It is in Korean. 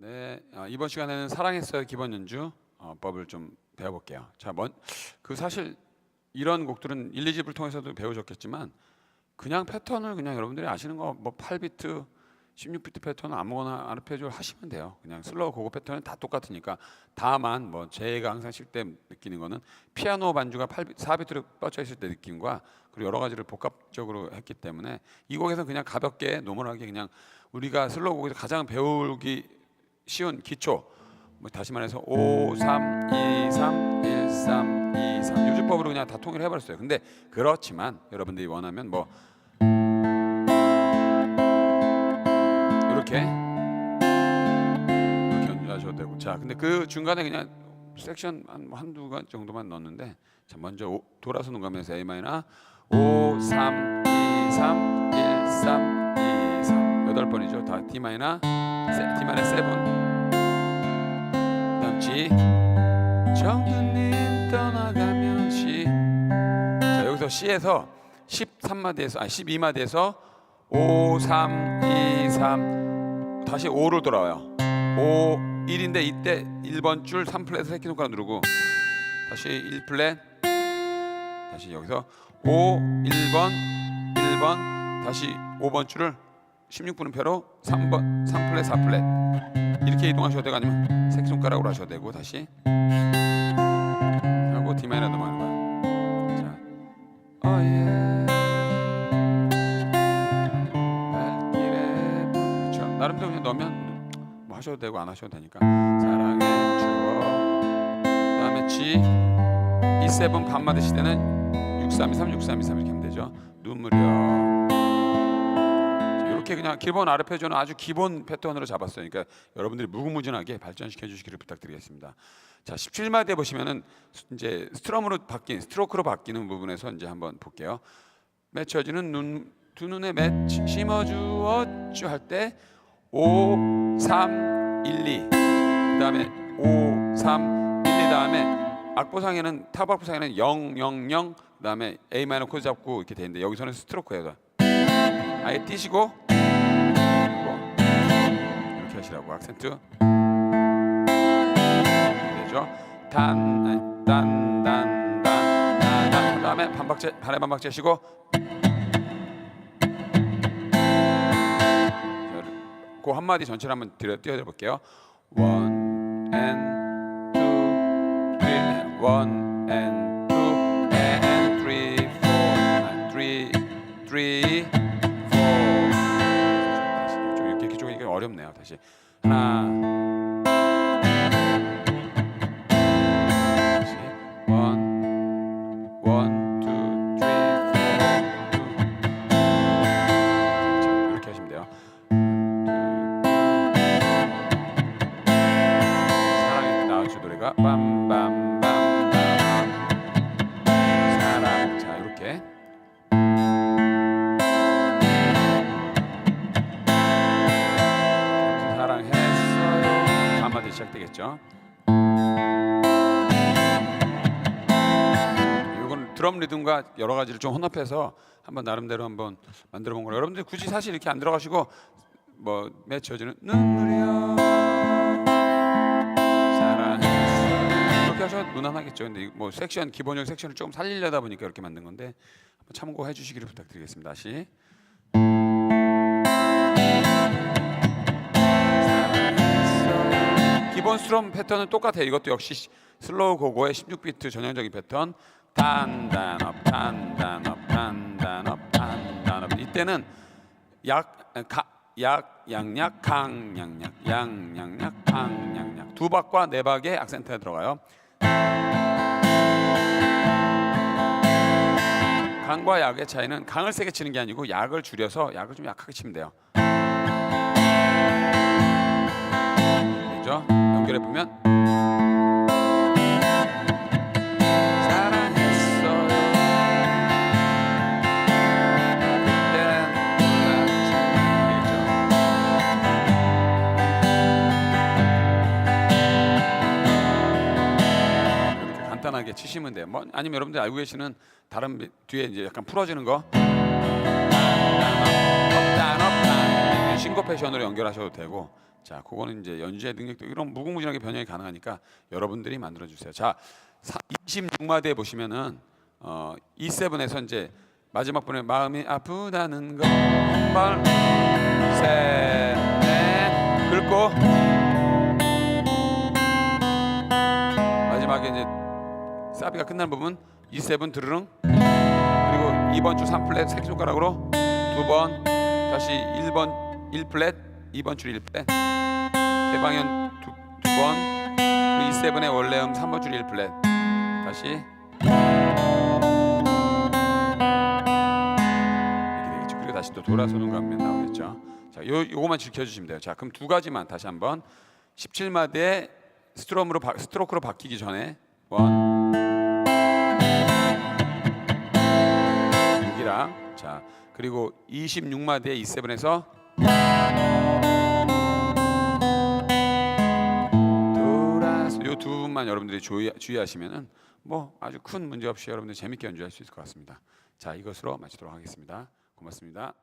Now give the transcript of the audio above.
네, 어, 이번 시간에는 사랑했어요 기본 연주 어, 법을 좀 배워볼게요. 자, 먼, 그 사실 이런 곡들은 1, 2집을 통해서도 배우셨겠지만 그냥 패턴을 그냥 여러분들이 아시는 거 뭐 8비트, 16비트 패턴 아무거나 아르페지오 하시면 돼요. 그냥 슬로우 고급 패턴은 다 똑같으니까 다만 뭐 제가 항상 칠 때 느끼는 거는 피아노 반주가 8비, 4비트로 뻗쳐 있을 때 느낌과 그리고 여러 가지를 복합적으로 했기 때문에 이 곡에서 그냥 가볍게 노멀하게 그냥 우리가 슬로우 곡에서 가장 배우기 쉬운 기초. 뭐 다시 말해서 5 3 2 3 1 3 2 3 요즘법으로 그냥 다 통일을 해버렸어요. 근데 그렇지만 여러분들이 원하면 뭐 이렇게 이렇게 연주하셔도 되고. 자 근데 그 중간에 그냥 섹션 한 한두 간 정도만 넣었는데 자 먼저 오, 돌아서 눈감면서 A 마이너 5 3 2 3 1 3 2 3 여덟 번이죠. 다 D 마이너 세- D 마이너 7 다음 G 정두님 떠나가면 C 자 여기서 C에서 13마디에서 아니 12마디에서 5 3 2 3 다시 5로 돌아와요. 5 1인데 이때 1번 줄 3플랫 세키 손가락 누르고 다시 1플랫. 다시 여기서 5 1번 1번 다시 5번 줄을 16분음표로 3번 3플랫 4플랫 이렇게 이동하셔도 되고 아니면 새끼 손가락으로 하셔도 되고 다시 하고 D 마이너 넘어가는 거야. 자, 어예 발길에 그렇죠. 나름대로 그냥 넣으면 뭐 하셔도 되고 안 하셔도 되니까 사랑의 추억 그다음에 G E7 반마디 시대는 6323 6323 이렇게 하면 되죠. 눈물이요. 자, 이렇게 그냥 기본 아르페지오는 아주 기본 패턴으로 잡았어요. 그러니까 여러분들이 무궁무진하게 발전시켜 주시기를 부탁드리겠습니다. 자, 17마디에 보시면은 이제 스트럼으로 바뀐 스트로크로 바뀌는 부분에서 이제 한번 볼게요. 맺혀지는 눈, 두 눈에 맺 심어 주었죠 할 때 5, 3, 1, 2 그다음에 5, 3, 1, 2 다음에 악보상에는 탑 악보상에는 0, 0, 0 그다음에 A 마이너 코드 잡고 이렇게 되는데 여기서는 스트로크예요. 아예 그리고 하시라고 악센트 되죠. 단, 단, 단, 단, 단, 단. 그다음에 반박제, 반의 반박제 시고 그 한 마디 전체를 한번 띄워드려 볼게요. One and 하나. two, three, four, two. 자, 이렇게 하시면 돼요. 사랑의 나우츠 노래가 빰빰빰빰 시작되겠죠? 이건 드럼 리듬과 여러 가지를 좀 혼합해서 한번 나름대로 한번 만들어 본 거예요 여러분들 굳이 사실 이렇게 안 들어가시고 뭐 맺혀지는 눈물이요. 사랑했어 이렇게 하셔도 무난하겠죠. 근데 이뭐 섹션 기본적 섹션을 조금 살리려다 보니까 이렇게 만든 건데 참고해 주시기를 부탁드리겠습니다. 다시 기본 스트럼 패턴은 똑같아요 이것도 역시 슬로우 고고의 16비트 전형적인 패턴 단단업 단단업 단단업 단단업 이때는 약, 가, 약, 양약, 강, 양약, 양, 양약, 강, 양약 두 박과 네 박의 악센트가 들어가요. 강과 약의 차이는 강을 세게 치는 게 아니고 약을 줄여서 약을 좀 약하게 치면 돼요. 그죠? 연결해 보면? 이렇게 간단하게 치시면 돼요. 뭐 아니면 여러분들 알고 계시는 다른 비- 뒤에 이제 약간 풀어지는 거 업단 업단 업단 싱거페이션으로 연결하셔도 되고 자, 그거는 이제 연주의 능력도 이런 무궁무진하게 변형이 가능하니까 여러분들이 만들어 주세요. 자, 26마디에 보시면은 어, E7에서 이제 마지막 분에 마음이 아프다는 거 한발 셋넷 긁고. 마지막에 이제 사비가 끝난 부분 E7 드르릉. 그리고 2번 줄 3플랫 색 손가락으로 두 번 다시 1번 1플랫 2번 줄 1플랫 대방현 두번 그리고 E7의 원래 음 3번 줄 1플랫 다시 이렇게 되겠죠. 그리고 다시 또 돌아서는 감면 나오겠죠. 자, 요 요거만 지켜주시면 돼요. 자, 그럼 두 가지만 다시 한번 17마디에 스트롬으로 바, 스트로크로 바뀌기 전에 원 여기랑 자 그리고 26마디에 E7에서 돌아서 분만 여러분들이 주의, 주의하시면은 뭐 아주 큰 문제 없이 여러분들 재밌게 연주할 수 있을 것 같습니다. 자 이것으로 마치도록 하겠습니다. 고맙습니다.